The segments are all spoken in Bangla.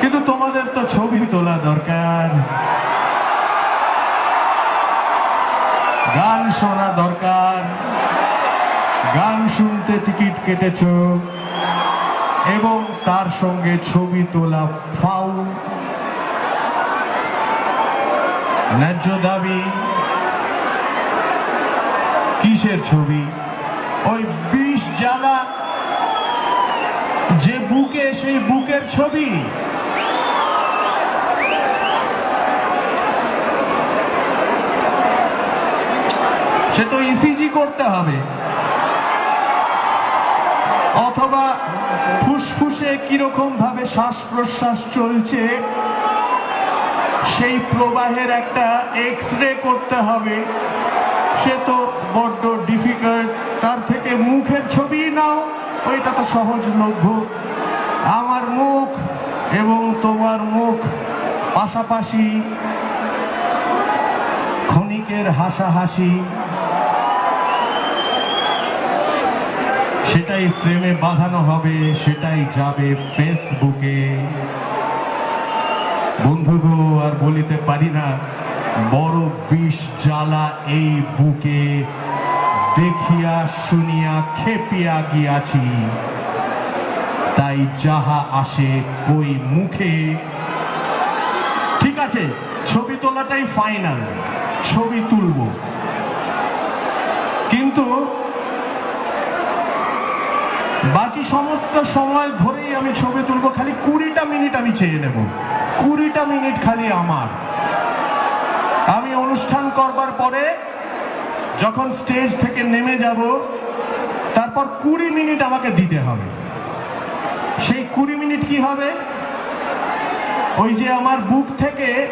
কিন্তু তোমাদের তো ছবি তোলা দরকার। গান শোনা দরকার। গান শুনতে টিকিট কেটেছ। এবং তার সঙ্গে ছবি তোলা ফাউ ন্যায্য দাবি? কিসের ছবি? ওই বিষ জ্বালা যে বুকে, সেই বুকের ছবি। সে তো ইসিজি করতে হবে। অথবা ফুসফুসে কীরকম ভাবে শ্বাস প্রশ্বাস চলছে, সেই প্রবাহের একটা এক্স রে করতে হবে। সে তো বড্ড ডিফিকাল্ট তার থেকে মুখের ছবি নাও, ওইটা তো সহজলভ্য আমার মুখ এবং তোমার মুখ পাশাপাশি ক্ষণিকের হাসাহাসি সেটাই ফ্রেমে বাঁধানো হবে, সেটাই যাবে ফেসবুকে বন্ধুগো আর বলিতে পারি না, বড় বিষ জ্বালা এই বুকে। দেখিয়া শুনিয়া খেপিয়া গিয়াছি। তাই যাহা আসে কই মুখে। ঠিক আছে, ছবি তোলাটাই ফাইনাল ছবি তুলব। কিন্তু বাকি সমস্ত সময় ধরেই আমি ছবি তুলবো, খালি কুড়িটা মিনিট আমি চেয়ে নেব। কুড়িটা মিনিট খালি আমার। আমি অনুষ্ঠান করবার পরে যখন স্টেজ থেকে নেমে যাব, তারপর কুড়ি মিনিট আমাকে দিতে হবে। সেই কুড়ি মিনিট কি হবে? ওই যে আমার বুক থেকে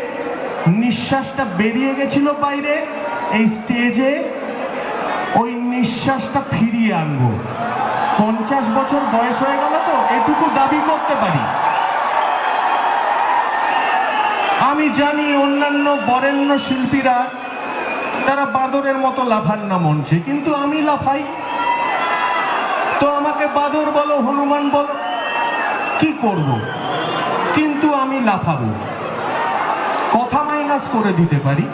নিঃশ্বাসটা বেরিয়ে গেছিল বাইরে, এই স্টেজে ওই নিঃশ্বাসটা ফিরিয়ে আনব। পঞ্চাশ বছর বয়স হয়ে গেল তো, এটুকু দাবি করতে পারি। আমি জানি অন্যান্য বরেণ্য শিল্পীরা, তারা বাঁদরের মতো লাফান না মঞ্চে, কিন্তু আমি লাফাই। তো আমাকে বাদর বলো, হনুমান বলো, কি করব? কিন্তু আমি লাফাবো। কথা মাইনাস করে দিতে পারি,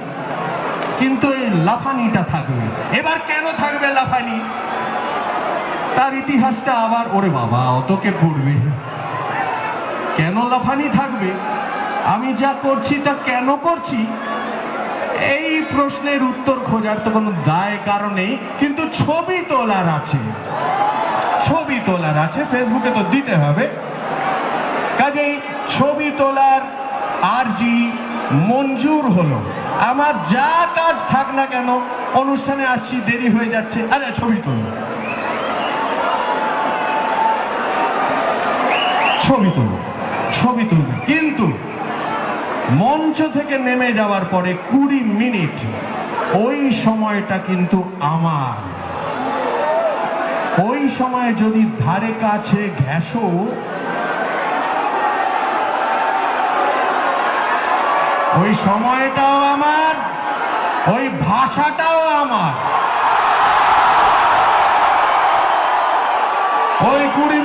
কিন্তু এই লাফানিটা থাকবে। এবার কেন থাকবে লাফানি? তার ইতিহাসটা আবার, ওরে বাবা অতকে পড়বে কেন লাফানি থাকবে? আমি যা করছি, তা কেন করছি? এই প্রশ্নের উত্তর খোঁজার তো কোনো দায় কারণেই কিন্তু ছবি তোলার আছে। ছবি তোলার আছে ফেসবুকে তো দিতে হবে। কাজেই ছবি তোলার আরজি মঞ্জুর হলো। আমার যা কাজ থাক না কেন, অনুষ্ঠানে আসছি, দেরি হয়ে যাচ্ছে, আরে ছবি তুলো। ছবি তুলব ছবি তুলব কিন্তু মঞ্চ থেকে নেমে যাওয়ার পরে কুড়ি মিনিট, ওই সময়টা কিন্তু আমার। ওই সময় যদি ধারে কাছে ঘেঁষো, ওই সময়টাও আমার, ওই ভাষাটাও আমার। ওই কুড়ি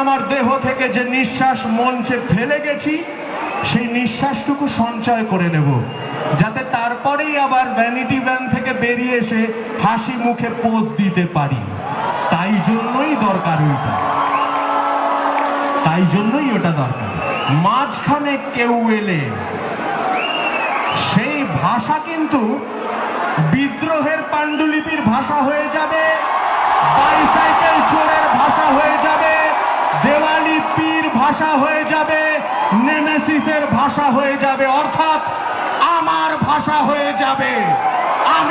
আমার দেহ থেকে যে নিঃশ্বাস মঞ্চে ফেলে গেছি, সেই নিঃশ্বাসটুকু সঞ্চয় করে নেব, যাতে তারপরেই আবার ভ্যানিটি ভ্যান থেকে বেরিয়ে এসে হাসি মুখে পোজ দিতে পারি। তাই জন্যই দরকার ওইটা। তাই জন্যই ওটা দরকার। মাঝখানে কেউ এলে, সেই ভাষা কিন্তু বিদ্রোহের পাণ্ডুলিপির ভাষা হয়ে যাবে বাইসাইকেল চোরের ভাষা হয়ে যাবে। দেওয়ালি পীর ভাষা হয়ে যাবে, নেমেসিসের ভাষা হয়ে যাবে, অর্থাৎ আমার ভাষা হয়ে যাবে। আমি